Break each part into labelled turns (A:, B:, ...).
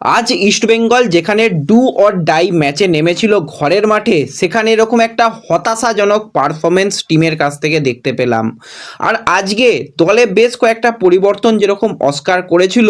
A: আজ ইস্টবেঙ্গল যেখানে do or die ম্যাচে নেমেছিল ঘরের মাঠে, সেখানে এরকম একটা হতাশাজনক পারফরমেন্স টিমের কাছ থেকে দেখতে পেলাম। আর আজকে দলে বেশ কয়েকটা পরিবর্তন যেরকম অস্কার করেছিল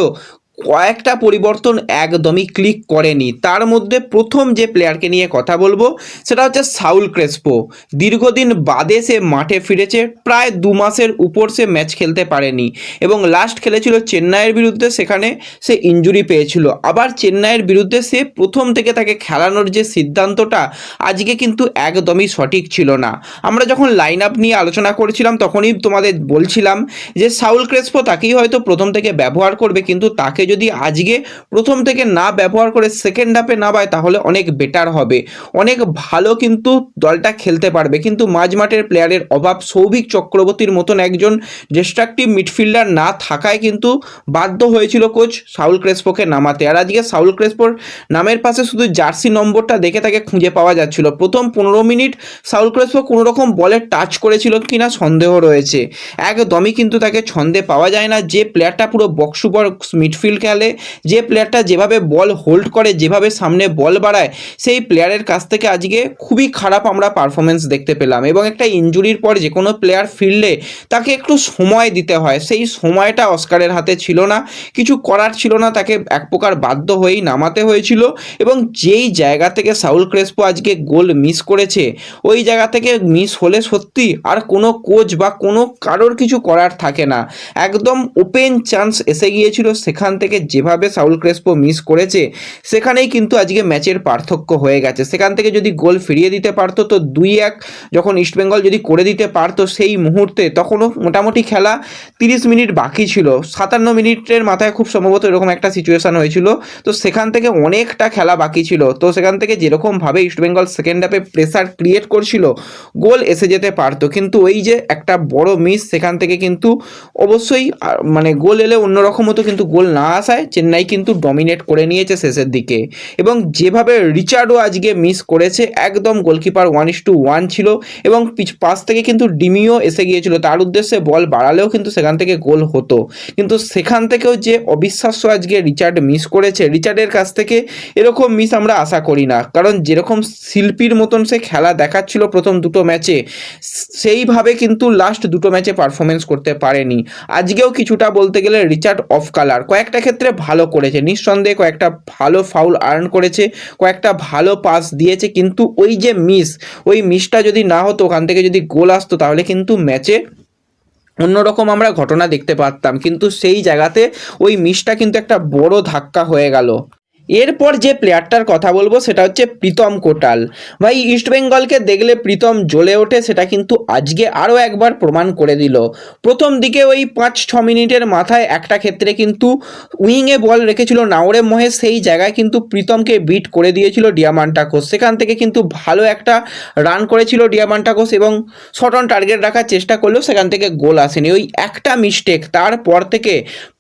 A: কয়েকটা পরিবর্তন একদমই ক্লিক করেনি। তার মধ্যে প্রথম যে প্লেয়ারকে নিয়ে কথা বলব, সেটা হচ্ছে সাউল ক্রেসপো। দীর্ঘদিন বাদে সে মাঠে ফিরেছে, প্রায় দু মাসের উপর সে ম্যাচ খেলতে পারেনি এবং লাস্ট খেলেছিল চেন্নাইয়ের বিরুদ্ধে, সেখানে সে ইঞ্জুরি পেয়েছিল। আবার চেন্নাইয়ের বিরুদ্ধে সে প্রথম থেকে তাকে খেলানোর যে সিদ্ধান্তটা, আজকে কিন্তু একদমই সঠিক ছিল না। আমরা যখন লাইন আপ নিয়ে আলোচনা করেছিলাম, তখনই তোমাদের বলছিলাম যে সাউল ক্রেসপো তাকেই হয়তো প্রথম থেকে ব্যবহার করবে, কিন্তু তাকে যদি আজকে প্রথম থেকে না ব্যবহার করে সেকেন্ড হাফে নামায় তাহলে অনেক বেটার হবে। অনেক ভালো কিন্তু দলটা খেলতে পারবে। কিন্তু মাঝমাঠের প্লেয়ারের অভাব সৌভিক চক্রবর্তীর মতন একজন ডিস্ট্রাকটিভ মিডফিল্ডার না থাকায় কিন্তু বাধ্য হয়েছিল কোচ সাউল ক্রেসপোকে নামাতে। আর আজকে সাউল ক্রেসপোর নামের পাশে শুধু জার্সি নম্বরটা দেখে তাকে খুঁজে পাওয়া যাচ্ছিল। প্রথম পনেরো মিনিট সাউল ক্রেসপো কোনো রকম বলে টাচ করেছিল কিনা সন্দেহ রয়েছে। একদমই কিন্তু তাকে ছন্দে পাওয়া যায় না। যে প্লেয়ারটা পুরো বক্স বক্স মিডফিল্ড খেলে, যে প্লেয়ারটা যেভাবে বল হোল্ড করে, যেভাবে সামনে বল বাড়ায়, সেই প্লেয়ারের কাছ থেকে আজকে খুবই খারাপ আমরা পারফরমেন্স দেখতে পেলাম এবং একটা ইঞ্জুরির পর যে কোনো প্লেয়ার ফিরলে তাকে একটু সময় দিতে হয়। সেই সময়টা অস্কারের হাতে ছিল না, কিছু করার ছিল না, তাকে এক প্রকার বাধ্য হয়েই নামাতে হয়েছিল এবং যেই জায়গা থেকে সাউল ক্রেসপো আজকে গোল মিস করেছে, ওই জায়গা থেকে মিস হলে সত্যি আর কোনো কোচ বা কোনো কারোর কিছু করার থাকে না। একদম ওপেন চান্স এসে গিয়েছিল সেখান থেকে যেভাবে সাউল ক্রেসপো মিস করেছে, সেখানেই কিন্তু আজকে ম্যাচের পার্থক্য হয়ে গেছে। সেখান থেকে যদি গোল ফিরিয়ে দিতে পারতো, তো দুই এক যখন ইস্টবেঙ্গল যদি করে দিতে পারতো সেই মুহূর্তে, তখনও মোটামুটি খেলা তিরিশ মিনিট বাকি ছিল। সাতান্ন মিনিটের মাথায় খুব সম্ভবত এরকম একটা সিচুয়েশান হয়েছিল। তো সেখান থেকে অনেকটা খেলা বাকি ছিল। তো সেখান থেকে যেরকমভাবে ইস্টবেঙ্গল সেকেন্ড হাফে প্রেসার ক্রিয়েট করছিল, গোল এসে যেতে পারতো। কিন্তু ওই যে একটা বড় মিস সেখান থেকে কিন্তু অবশ্যই মানে গোল এলে অন্যরকম হতো কিন্তু গোল না আসায় চেন্নাই কিন্তু ডমিনেট করে নিয়েছে শেষের দিকে। এবং যেভাবে রিচার্ডও আজকে মিস করেছে, একদম goalkeeper one is two one ছিল এবং পিছ- পাশ থেকে কিন্তু ডিমিও এসে গিয়েছিল। তার উদ্দেশ্যে বল বাড়ালেও কিন্তু সেখান থেকে গোল হতো। কিন্তু সেখান থেকেও যে অবিশ্বাস্য আজকে রিচার্ড মিস করেছে, রিচার্ডের কাছ থেকে এরকম মিস আমরা আশা করি না। কারণ যেরকম শিল্পীর মতন সে খেলা দেখাচ্ছিল প্রথম দুটো ম্যাচে সেইভাবে কিন্তু লাস্ট দুটো ম্যাচে পারফরমেন্স করতে পারেনি। আজকেও কিছুটা বলতে গেলে রিচার্ড অফ কালার কয়েকটা ক্ষেত্রে ভালো করেছে। নিঃসন্দেহে কয়েকটা ভালো ফাউল আর্ন করেছে, কয়েকটা ভালো পাস দিয়েছে, কিন্তু ওই যে মিস ওই মিসটা যদি না হতো, ওখান থেকে যদি গোল আসতো, তাহলে কিন্তু ম্যাচে অন্যরকম আমরা ঘটনা দেখতে পারতাম। কিন্তু সেই জায়গাতে ওই মিসটা কিন্তু একটা বড় ধাক্কা হয়ে গেল। এরপর যে প্লেয়ারটার কথা বলব সেটা হচ্ছে প্রীতম কোটাল। ভাই ইস্টবেঙ্গলকে দেখলে প্রীতম জ্বলে ওঠে, সেটা কিন্তু আজকে আরও একবার প্রমাণ করে দিল। প্রথম দিকে ওই পাঁচ ছ মিনিটের মাথায় একটা ক্ষেত্রে কিন্তু উইংয়ে বল রেখেছিল নাওরে মহেশ, সেই জায়গায় কিন্তু প্রীতমকে বিট করে দিয়েছিল ডিয়ামান্টাকোস সেখান থেকে কিন্তু ভালো একটা রান করেছিল ডিয়ামান্টাকোস এবং শর্ট অন টার্গেট রাখার চেষ্টা করলেও সেখান থেকে গোল আসেনি। ওই একটা মিস্টেক তারপর থেকে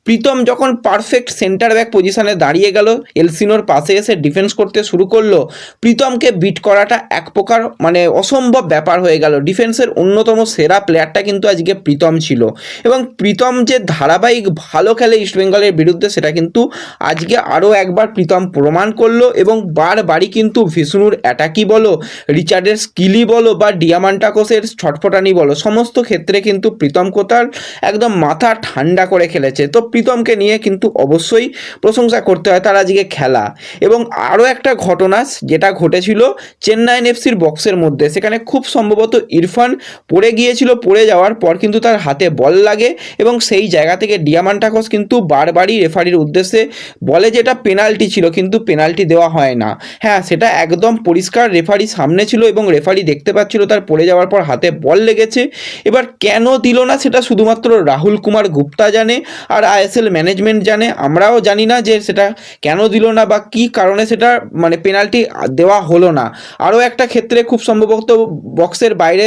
A: প্রীতম যখন পারফেক্ট সেন্টার ব্যাক পজিশনে দাঁড়িয়ে গেল, এলসিনোর পাশে এসে ডিফেন্স করতে শুরু করল, প্রীতমকে বিট করাটা এক প্রকার মানে অসম্ভব ব্যাপার হয়ে গেল। ডিফেন্সের অন্যতম সেরা প্লেয়ারটা কিন্তু আজকে প্রীতম ছিল। এবং প্রীতম যে ধারাবাহিক ভালো খেলে ইস্টবেঙ্গলের বিরুদ্ধে, সেটা কিন্তু আজকে আরও একবার প্রীতম প্রমাণ করল এবং বারবারই কিন্তু ভিষ্ণুর অ্যাটাকই বলো রিচার্ডের স্কিলই বলো বা ডিয়ামান্টাকোসের ছটফটানি বলো, সমস্ত ক্ষেত্রে কিন্তু প্রীতম কোতাল একদম মাথা ঠান্ডা করে খেলেছে। তো প্রীতমকে নিয়ে কিন্তু অবশ্যই প্রশংসা করতে হয় তার আজকে খেলা। এবং আরও একটা ঘটনা যেটা ঘটেছিল চেন্নাইন এফসির বক্সের মধ্যে, সেখানে খুব সম্ভবত ইরফান পড়ে গিয়েছিল, পড়ে যাওয়ার পর কিন্তু তার হাতে বল লাগে এবং সেই জায়গা থেকে ডিয়ামান ডিয়ামান্টাকস কিন্তু বারবারই রেফারির উদ্দেশ্যে বলে যেটা পেনাল্টি ছিল, কিন্তু পেনাল্টি দেওয়া হয় না। হ্যাঁ সেটা একদম পরিষ্কার রেফারি সামনে ছিল এবং রেফারি দেখতে পাচ্ছিল তার পড়ে যাওয়ার পর হাতে বল লেগেছে। এবার কেন দিল না সেটা শুধুমাত্র রাহুল কুমার গুপ্তা জানে, আর আইএসএল ম্যানেজমেন্ট জানে, আমরাও জানি না যে সেটা কেন দিল না বা কী কারণে সেটা মানে পেনাল্টি দেওয়া হলো না। আরও একটা ক্ষেত্রে খুব সম্ভবত বক্সের বাইরে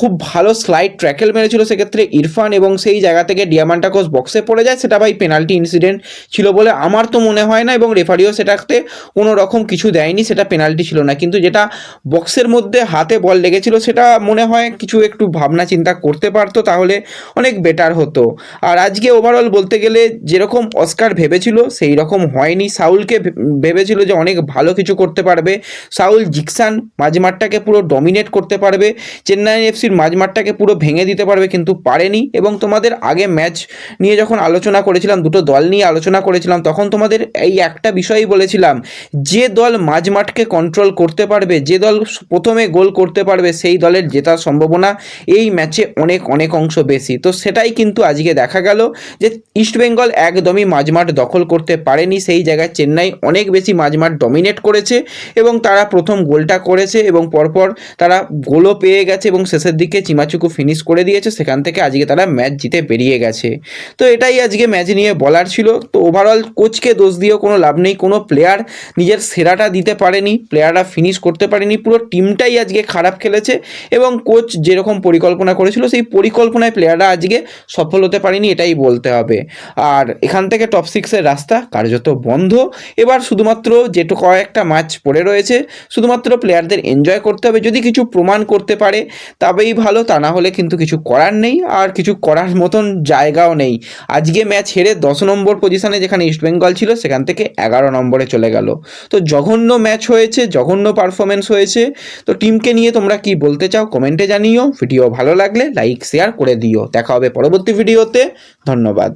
A: খুব ভালো স্লাইড ট্র্যাকেল মেরেছিল সেক্ষেত্রে ইরফান এবং সেই জায়গা থেকে ডিয়ামান্টাকোস বক্সে পড়ে যায়। সেটা ভাই পেনাল্টি ইনসিডেন্ট ছিল বলে আমার তো মনে হয় না এবং রেফারিও সেটাতে কোনো রকম কিছু দেয়নি, সেটা পেনাল্টি ছিল না। কিন্তু যেটা বক্সের মধ্যে হাতে বল লেগেছিল সেটা মনে হয় কিছু একটু ভাবনা চিন্তা করতে পারতো, তাহলে অনেক বেটার হতো। আর আজকে ওভারঅল বলতে গেলে যেরকম অস্কার ভেবেছিল সেই রকম হয়নি। সাউলকে ভেবেছিল যে অনেক ভালো কিছু করতে পারবে। সাউল জিকসান মাঝমাঠটাকে পুরো ডমিনেট করতে পারবে। চেন্নাই এফসির মাঝমাঠটাকে পুরো ভেঙে দিতে পারবে কিন্তু পারেনি। এবং তোমাদের আগে ম্যাচ নিয়ে যখন আলোচনা করেছিলাম, দুটো দল নিয়ে আলোচনা করেছিলাম, তখন তোমাদের এই একটা বিষয়ই বলেছিলাম, যে দল মাঝমাঠকে কন্ট্রোল করতে পারবে, যে দল প্রথমে গোল করতে পারবে, সেই দলের জেতার সম্ভাবনা এই ম্যাচে অনেক অনেক অংশ বেশি। তো সেটাই কিন্তু আজকে দেখা গেল যে ইস্টবেঙ্গল একদমই মাঝমাঠ দখল করতে পারেনি। সেই জায়গায় চেন্নাই অনেক বেশি মাঝমাঠ ডমিনেট করেছে এবং তারা প্রথম গোলটা করেছে এবং পরপর তারা গোলও পেয়ে গেছে এবং শেষের দিকে চিমাচুকু ফিনিশ করে দিয়েছে। সেখান থেকে আজকে তারা ম্যাচ জিতে বেরিয়ে গেছে। তো এটাই আজকে ম্যাচ নিয়ে বলার ছিল। তো ওভারঅল কোচকে দোষ দিয়েও কোনো লাভ নেই। কোনো প্লেয়ার নিজের সেরাটা দিতে পারেনি প্লেয়াররা ফিনিশ করতে পারেনি। পুরো টিমটাই আজকে খারাপ খেলেছে এবং কোচ যেরকম পরিকল্পনা করেছিল, সেই পরিকল্পনায় প্লেয়াররা আজকে সফল হতে পারেনি, এটাই বলতে হবে। আর এখান থেকে টপ সিক্সের রাস্তা কার্যত বন্ধ। এবার শুধুমাত্র যেটু কয়েকটা ম্যাচ পড়ে রয়েছে, শুধুমাত্র প্লেয়ারদের এনজয় করতে হবে। যদি কিছু প্রমাণ করতে পারে, তবেই ভালো, তা না হলে কিন্তু কিছু করার নেই আর কিছু করার মতন জায়গাও নেই। আজকে ম্যাচ হেরে দশ নম্বর পজিশনে যেখানে ইস্টবেঙ্গল ছিল, সেখান থেকে এগারো নম্বরে চলে গেল। তো জঘন্য ম্যাচ হয়েছে, জঘন্য পারফরমেন্স হয়েছে। তো টিমকে নিয়ে তোমরা কি বলতে চাও কমেন্টে জানিও। ভিডিও ভালো লাগলে লাইক শেয়ার করে দিও। দেখা হবে পরবর্তী ভিডিওতে ধন্যবাদ।